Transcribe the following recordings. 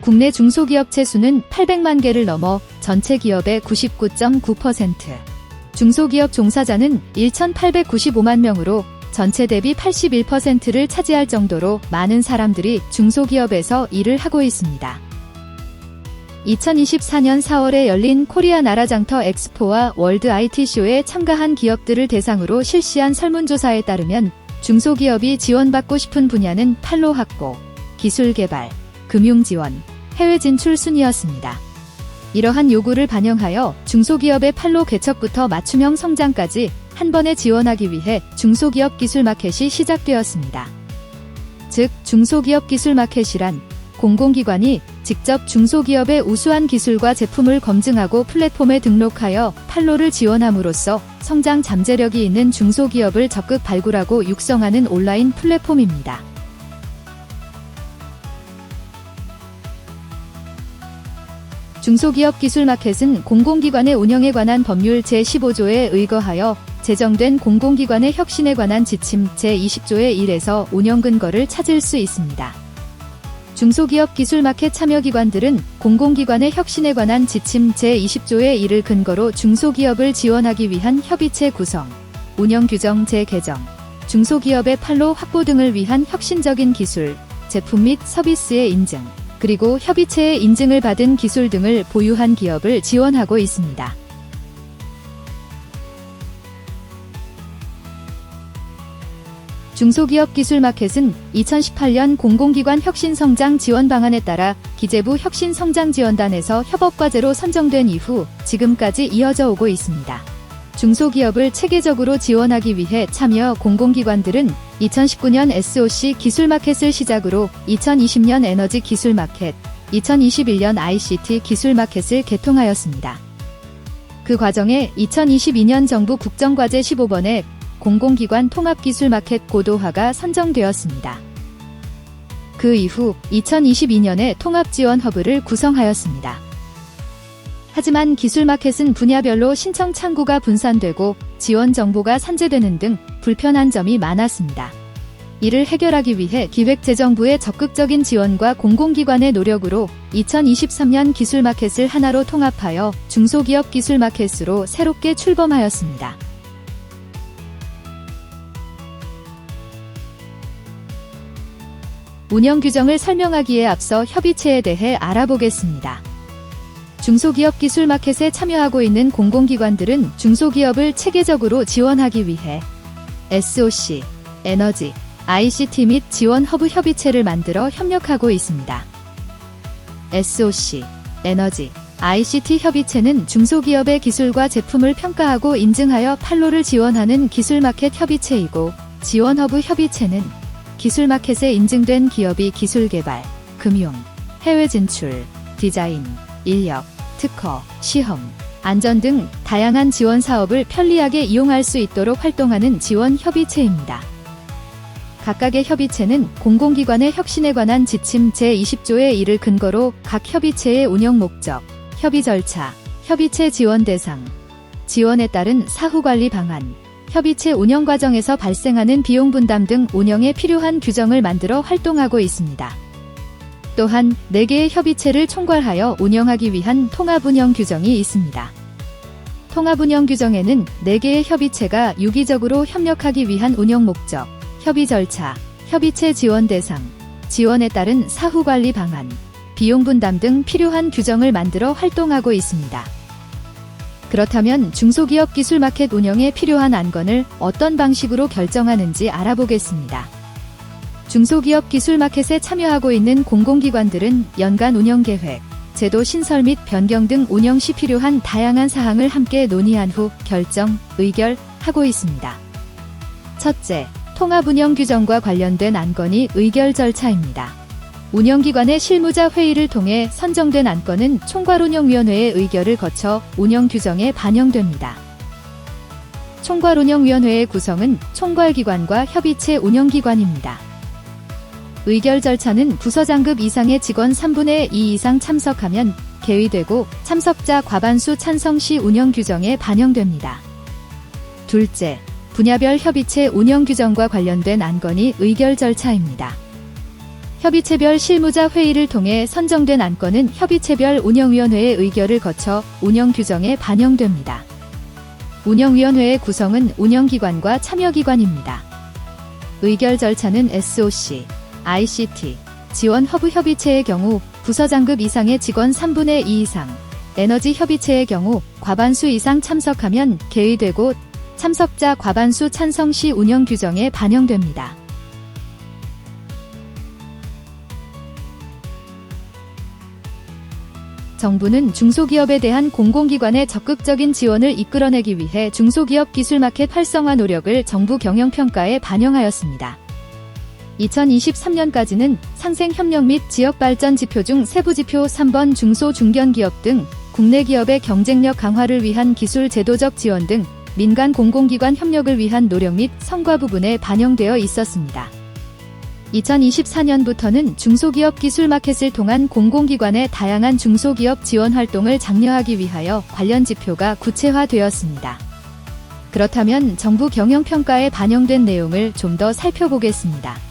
국내 중소기업체 수는 800만 개를 넘어 전체 기업의 99.9%. 중소기업 종사자는 1,895만 명으로 전체 대비 81%를 차지할 정도로 많은 사람들이 중소기업에서 일을 하고 있습니다. 2024년 4월에 열린 코리아 나라장터 엑스포와 월드 IT쇼에 참가한 기업들을 대상으로 실시한 설문조사에 따르면 중소기업이 지원받고 싶은 분야는 판로 확보, 기술 개발, 금융 지원, 해외 진출 순이었습니다. 이러한 요구를 반영하여 중소기업의 판로 개척부터 맞춤형 성장까지 한 번에 지원하기 위해 중소기업 기술 마켓이 시작되었습니다. 즉, 중소기업 기술 마켓이란 공공기관이 직접 중소기업의 우수한 기술과 제품을 검증하고 플랫폼에 등록하여 판로를 지원함으로써 성장 잠재력이 있는 중소기업을 적극 발굴하고 육성하는 온라인 플랫폼입니다. 중소기업 기술 마켓은 공공기관의 운영에 관한 법률 제15조에 의거하여 제정된 공공기관의 혁신에 관한 지침 제20조의 1에서 운영 근거를 찾을 수 있습니다. 중소기업 기술 마켓 참여 기관들은 공공기관의 혁신에 관한 지침 제20조의 1을 근거로 중소기업을 지원하기 위한 협의체 구성, 운영 규정 재개정, 중소기업의 판로 확보 등을 위한 혁신적인 기술, 제품 및 서비스의 인증, 그리고 협의체의 인증을 받은 기술 등을 보유한 기업을 지원하고 있습니다. 중소기업 기술 마켓은 2018년 공공기관 혁신성장 지원 방안에 따라 기재부 혁신성장지원단에서 협업과제로 선정된 이후 지금까지 이어져 오고 있습니다. 중소기업을 체계적으로 지원하기 위해 참여 공공기관들은 2019년 SOC 기술 마켓을 시작으로 2020년 에너지 기술 마켓, 2021년 ICT 기술 마켓을 개통하였습니다. 그 과정에 2022년 정부 국정과제 15번에 공공기관 통합기술 마켓 고도화가 선정되었습니다. 그 이후 2022년에 통합지원 허브를 구성하였습니다. 하지만 기술 마켓은 분야별로 신청 창구가 분산되고 지원 정보가 산재되는 등 불편한 점이 많았습니다. 이를 해결하기 위해 기획재정부의 적극적인 지원과 공공기관의 노력으로 2023년 기술 마켓을 하나로 통합하여 중소기업 기술 마켓으로 새롭게 출범하였습니다. 운영 규정을 설명하기에 앞서 협의체에 대해 알아보겠습니다. 중소기업 기술 마켓에 참여하고 있는 공공기관들은 중소기업을 체계적으로 지원하기 위해 SOC, 에너지, ICT 및 지원 허브 협의체를 만들어 협력하고 있습니다. SOC, 에너지, ICT 협의체는 중소기업의 기술과 제품을 평가하고 인증하여 판로를 지원하는 기술 마켓 협의체이고 지원 허브 협의체는 기술 마켓에 인증된 기업이 기술 개발, 금융, 해외 진출, 디자인, 인력, 특허, 시험, 안전 등 다양한 지원 사업을 편리하게 이용할 수 있도록 활동하는 지원 협의체입니다. 각각의 협의체는 공공기관의 혁신에 관한 지침 제20조의 1을 근거로 각 협의체의 운영 목적, 협의 절차, 협의체 지원 대상, 지원에 따른 사후 관리 방안, 협의체 운영 과정에서 발생하는 비용 분담 등 운영에 필요한 규정을 만들어 활동하고 있습니다. 또한 4개의 협의체를 총괄하여 운영하기 위한 통합운영 규정이 있습니다. 통합운영 규정에는 4개의 협의체가 유기적으로 협력하기 위한 운영 목적, 협의 절차, 협의체 지원 대상, 지원에 따른 사후 관리 방안, 비용 분담 등 필요한 규정을 만들어 활동하고 있습니다. 그렇다면 중소기업 기술 마켓 운영에 필요한 안건을 어떤 방식으로 결정하는지 알아보겠습니다. 중소기업 기술 마켓에 참여하고 있는 공공기관들은 연간 운영 계획, 제도 신설 및 변경 등 운영 시 필요한 다양한 사항을 함께 논의한 후 결정, 의결하고 있습니다. 첫째, 통합 운영 규정과 관련된 안건이 의결 절차입니다. 운영기관의 실무자 회의를 통해 선정된 안건은 총괄운영위원회의 의결을 거쳐 운영 규정에 반영됩니다. 총괄운영위원회의 구성은 총괄기관과 협의체 운영기관입니다. 의결 절차는 부서장급 이상의 직원 3분의 2 이상 참석하면 개의되고 참석자 과반수 찬성 시 운영 규정에 반영됩니다. 둘째, 분야별 협의체 운영 규정과 관련된 안건이 의결 절차입니다. 협의체별 실무자 회의를 통해 선정된 안건은 협의체별 운영위원회의 의결을 거쳐 운영 규정에 반영됩니다. 운영위원회의 구성은 운영기관과 참여기관입니다. 의결 절차는 SOC, ICT, 지원 허브 협의체의 경우 부서장급 이상의 직원 3분의 2 이상, 에너지 협의체의 경우 과반수 이상 참석하면 개의되고 참석자 과반수 찬성 시 운영 규정에 반영됩니다. 정부는 중소기업에 대한 공공기관의 적극적인 지원을 이끌어내기 위해 중소기업 기술마켓 활성화 노력을 정부 경영평가에 반영하였습니다. 2023년까지는 상생협력 및 지역발전 지표 중 세부지표 3번 중소중견기업 등 국내 기업의 경쟁력 강화를 위한 기술 제도적 지원 등 민간 공공기관 협력을 위한 노력 및 성과 부분에 반영되어 있었습니다. 2024년부터는 중소기업 기술 마켓을 통한 공공기관의 다양한 중소기업 지원 활동을 장려하기 위하여 관련 지표가 구체화되었습니다. 그렇다면 정부 경영평가에 반영된 내용을 좀 더 살펴보겠습니다.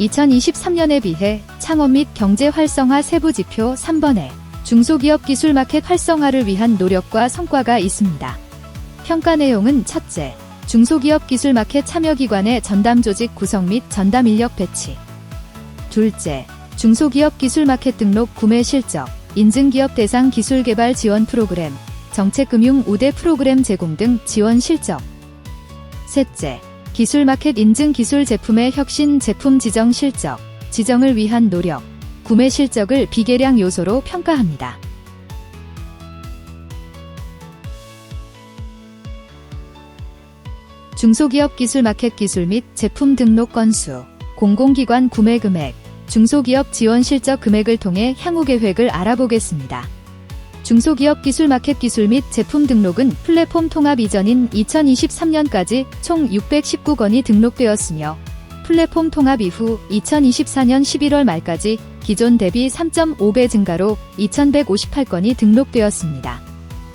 2023년에 비해 창업 및 경제 활성화 세부 지표 3번에 중소기업 기술 마켓 활성화를 위한 노력과 성과가 있습니다. 평가 내용은 첫째, 중소기업 기술 마켓 참여기관의 전담 조직 구성 및 전담 인력 배치. 둘째, 중소기업 기술 마켓 등록 구매 실적, 인증기업 대상 기술 개발 지원 프로그램, 정책금융 우대 프로그램 제공 등 지원 실적. 셋째, 기술 마켓 인증 기술 제품의 혁신 제품 지정 실적, 지정을 위한 노력, 구매 실적을 비계량 요소로 평가합니다. 중소기업 기술 마켓 기술 및 제품 등록 건수, 공공기관 구매 금액, 중소기업 지원 실적 금액을 통해 향후 계획을 알아보겠습니다. 중소기업 기술 마켓 기술 및 제품 등록은 플랫폼 통합 이전인 2023년까지 총 619건이 등록되었으며 플랫폼 통합 이후 2024년 11월 말까지 기존 대비 3.5배 증가로 2158건이 등록되었습니다.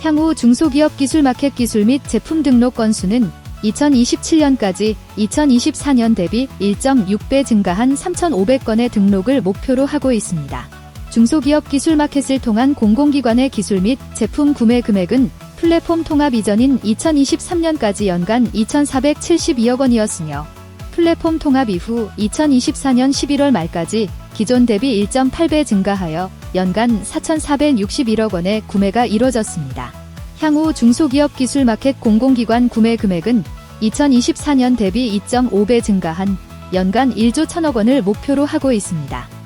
향후 중소기업 기술 마켓 기술 및 제품 등록 건수는 2027년까지 2024년 대비 1.6배 증가한 3,500건의 등록을 목표로 하고 있습니다. 중소기업 기술 마켓을 통한 공공기관의 기술 및 제품 구매 금액은 플랫폼 통합 이전인 2023년까지 연간 2,472억 원이었으며 플랫폼 통합 이후 2024년 11월 말까지 기존 대비 1.8배 증가하여 연간 4,461억 원의 구매가 이뤄졌습니다. 향후 중소기업 기술 마켓 공공기관 구매 금액은 2024년 대비 2.5배 증가한 연간 1조 1천억 원을 목표로 하고 있습니다.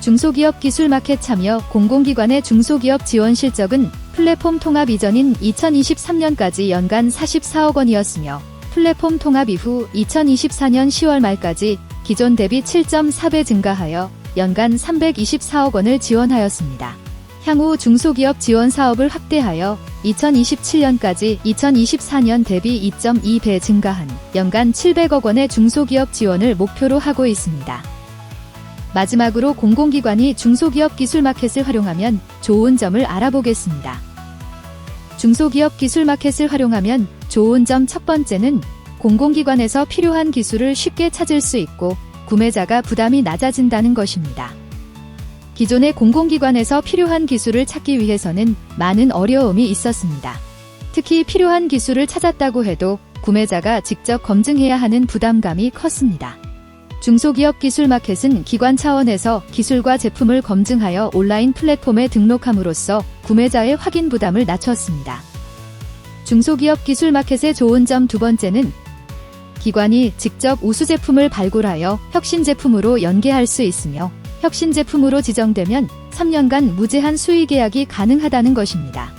중소기업 기술 마켓 참여 공공기관의 중소기업 지원 실적은 플랫폼 통합 이전인 2023년까지 연간 44억 원이었으며 플랫폼 통합 이후 2024년 10월 말까지 기존 대비 7.4배 증가하여 연간 324억 원을 지원하였습니다. 향후 중소기업 지원 사업을 확대하여 2027년까지 2024년 대비 2.2배 증가한 연간 700억 원의 중소기업 지원을 목표로 하고 있습니다. 마지막으로 공공기관이 중소기업 기술 마켓을 활용하면 좋은 점을 알아보겠습니다. 중소기업 기술 마켓을 활용하면 좋은 점 첫 번째는 공공기관에서 필요한 기술을 쉽게 찾을 수 있고 구매자가 부담이 낮아진다는 것입니다. 기존의 공공기관에서 필요한 기술을 찾기 위해서는 많은 어려움이 있었습니다. 특히 필요한 기술을 찾았다고 해도 구매자가 직접 검증해야 하는 부담감이 컸습니다. 중소기업 기술 마켓은 기관 차원에서 기술과 제품을 검증하여 온라인 플랫폼에 등록함으로써 구매자의 확인 부담을 낮췄습니다. 중소기업 기술 마켓의 좋은 점 두 번째는 기관이 직접 우수 제품을 발굴하여 혁신 제품으로 연계할 수 있으며 혁신 제품으로 지정되면 3년간 무제한 수의 계약이 가능하다는 것입니다.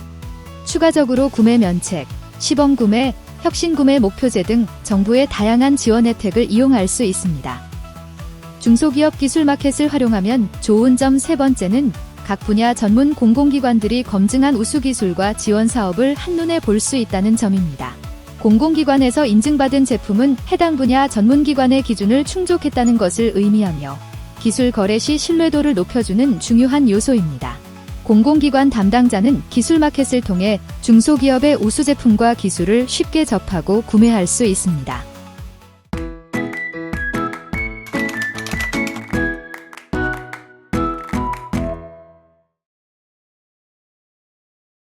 추가적으로 구매 면책, 시범 구매, 혁신 구매 목표제 등 정부의 다양한 지원 혜택을 이용할 수 있습니다. 중소기업 기술 마켓을 활용하면 좋은 점 세 번째는 각 분야 전문 공공기관들이 검증한 우수 기술과 지원 사업을 한눈에 볼 수 있다는 점입니다. 공공기관에서 인증받은 제품은 해당 분야 전문기관의 기준을 충족했다는 것을 의미하며 기술 거래 시 신뢰도를 높여주는 중요한 요소입니다. 공공기관 담당자는 기술 마켓을 통해 중소기업의 우수 제품과 기술을 쉽게 접하고 구매할 수 있습니다.